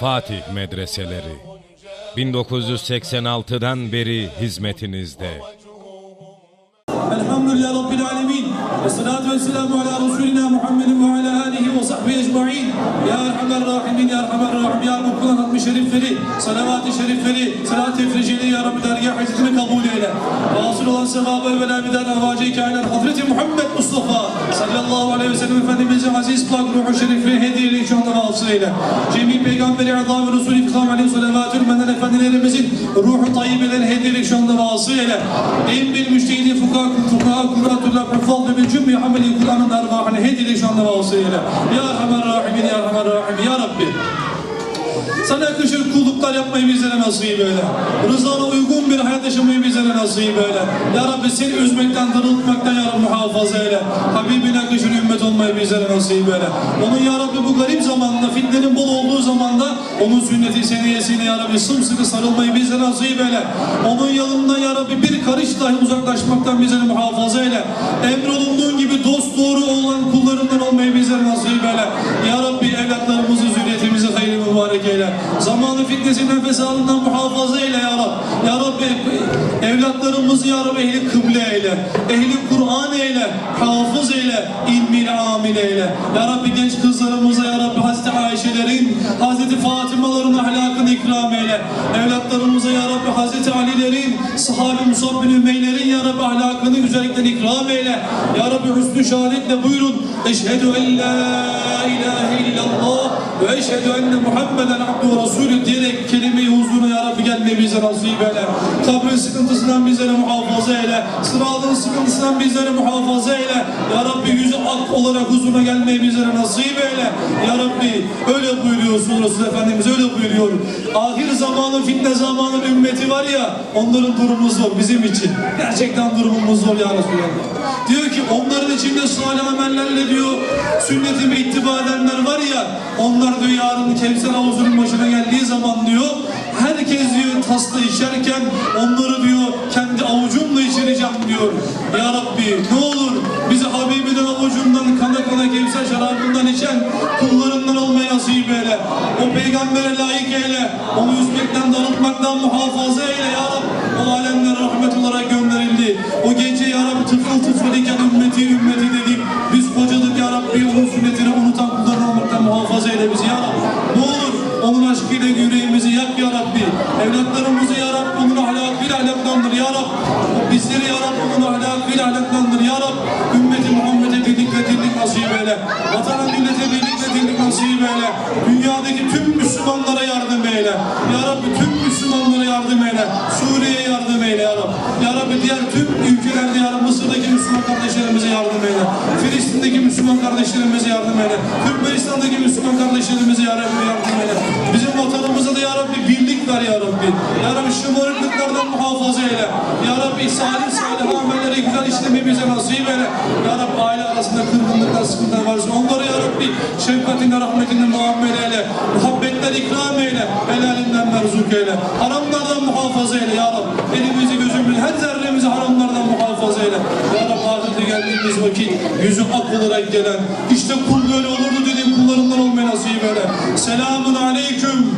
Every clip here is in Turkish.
Fatih Medreseleri 1986'dan beri hizmetinizde. Elhamdülillah Rabbil Alemin. Ve salatu ve selamu ala Resulina Muhammedin ve ala alihi ve sahbihi ecma'in. Ya Erhamer Rahimin, Ya Erhamer Rahim, Ya Rabbi kulan hatmi şerifleri, salavat-ı şerifleri, salat-ı efreceli Ya Rabbi dergah eyle. Olan sevabı ve lamiden avacı kainat Hazreti Muhammed Mustafa sallallahu aleyhi ve sellem Efendimizin aziz plak ruhu şerifleri hediyeyle şu anda vasıl eyle. Cemi Peygamberi Azam ve Resulü İkram aleyhi salavatü menden efendilerimizin ruhu tayyibeleri hediyeyle şu anda vasıl eyle. En bir müştehidi fukaha fukaha kuratullah hufaz ve bil cümle ameli Kur'an'ın ervahını hediyeyle şu anda vasıl eyle. Ya Erhamer Rahimin Ya Erhamer Rahim Ya. Sana yakışır kulluklar yapmayı bizlere nasip eyle. Rızana uygun bir hayat yaşamayı bizlere nasip eyle. Ya Rabbi seni üzmekten, darıltmaktan ya Rabbi muhafaza eyle. Habibine yakışır ümmet olmayı bizlere nasip eyle. Onun ya Rabbi bu garip zamanda, fitnenin bol olduğu zamanda onun sünneti seniyesine ya Rabbi sımsıkı sarılmayı bizlere nasip eyle. Onun yanından ya Rabbi bir karış dahi uzaklaşmaktan bizleri muhafaza eyle. Emrolunduğun gibi dost doğru olan kullarından olmayı bizlere nasip eyle. Ya Rabbi evlatlarımızı, zürriyetimizi hayırlı mübarek eyle. Zamanı fitnesinden, fesadından muhafaza eyle ya Rabbi. Ya Rabbi evlatlarımızı ya Rabbi ehli kıble eyle. Ehli Kur'an eyle. Hafız eyle. ilmiyle amil eyle. Ya Rabbi genç kızlarımıza ya Rabbi Hazreti Ayşe'lerin, Hazreti Fatıma'ların ahlakını ikram eyle. Evlatlarımıza ya Rabbi Hazreti Ali'lerin, sahabe Musab bin Ümeyler'in ya Rabbi ahlakını güzellikten ikram eyle. Ya Rabbi hüsnü şehadetle buyurun. Eşhedü en la ilahe illallah ve eşhedü enne Muhammeden abdu Resulü diyerek kelime-i huzuruna gelmeyi bize nasip eyle. Kabrin sıkıntısından bizlere muhafaza eyle. Sıratın sıkıntısından bizlere muhafaza eyle. Ya Rabbi yüzü ak olarak huzuruna gelmeyi bizlere nasip eyle. Ya Rabbi öyle buyuruyorsun Resul Efendimiz öyle buyuruyor. Ahir zamanın fitne zamanın ümmeti var ya onların durumu zor bizim için. Gerçekten durumumuz zor ya Resulallah. Diyor ki onların içinde salih amellerle diyor sünnetime ittiba edenler var ya onlar diyor yarın Kevser havuzunun başına geldiği zaman diyor herkes diyor tasla içerken onları diyor kendi avucumla içireceğim diyor. Ya Rabbi ne olur bizi Habibinin avucundan kana kana Kevser şarabından içen kullarından olmayı nasip eyle. O peygambere layık eyle. Onu üzmekten darıltmaktan muhafaza eyle ya Rabbi. O alemlere rahmet olarak gönderildi. O gece ya Rabbi tıfıl tıfıl iken ümmeti ümmeti dedik. Biz kocadık ya Rabbi onun sünnetini unutan kullarından olmaktan muhafaza eyle bizi ya Rabbi. Ne olur onun aşkıyla yüreğimizi yak ya Rabbi. Evlatlarımızı ya Rabbi onun ahlakıyla ahlaklandır ya Rabbi. Bizleri ya Rabbi onun ahlakıyla ahlaklandır ya Rabbi. Ümmeti Muhammed'e birlik ve dirlik nasip eyle. Vatana millete birlik ve dirlik nasip eyle. Dünyadaki tüm Müslümanlara yardım eyle. Ya Rabbi tüm Müslümanlara yardım eyle. Suriye'ye yardım eyle ya Rabbi. Ya Rabbi diğer tüm ülkelerde ya Rabbi Mısır'daki Müslüman kardeşlerimize yardım eyle. Filistin'deki Müslüman kardeşlerimize yardım eyle. Türkmenistan'daki Müslüman kardeşlerimize yardım eyle. Bizim vatanımıza da ya Rabbi birlik ver ya Rabbi. Ya Rabbi şımarıklıklardan muhafaza eyle. Ya Rabbi salih salih amelleri güzel işlemeyi bize nasip eyle. Ya Rabbi aile arasında kırgınlıklar, sıkıntılar varsa onları ya Rabbi şefkatinle, rahmetinle muamele eyle. Muhabbetler ikram eyle. Helalinden merzuk eyle. Haramlardan muhafaza eyle ya Rabbi. Elimizi gözümüzü her zerremizi haramlardan muhafaza eyle. Ya Rabbi ahirete geldiğimiz vakit yüzü ak olarak gelen işte kul böyle olurdu dediğin kullarından olmayı nasip eyle. Selamun aleyküm.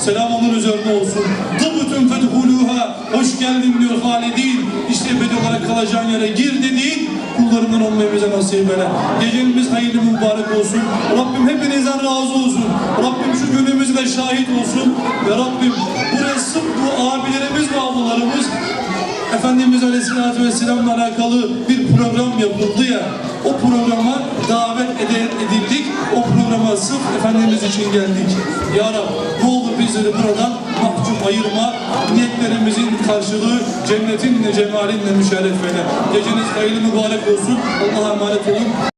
Selam onun üzerine olsun. Tıbütün fethuluha. Hoş geldin diyor Halidin. İşte ebedi olarak kalacağın yere gir dediğin kullarından olmayı bize nasip eyle. Gecemiz hayırlı mübarek olsun. Rabbim hepinizden razı olsun. Rabbim şu günümüzü de şahit olsun. Ve Rabbim buraya sırf bu abilerimiz ve ablalarımız Efendimiz Aleyhisselatü Vesselam'la alakalı bir program yapıldı ya o programa davet sırf Efendimiz için geldik. Ya Rab ne olur bizleri buradan mahkum ayırma. Niyetlerimizin karşılığı cennetinle cemalinle müşerref eyle. Geceniz hayırlı mübarek olsun. Allah'a emanet olun.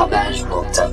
Haber.com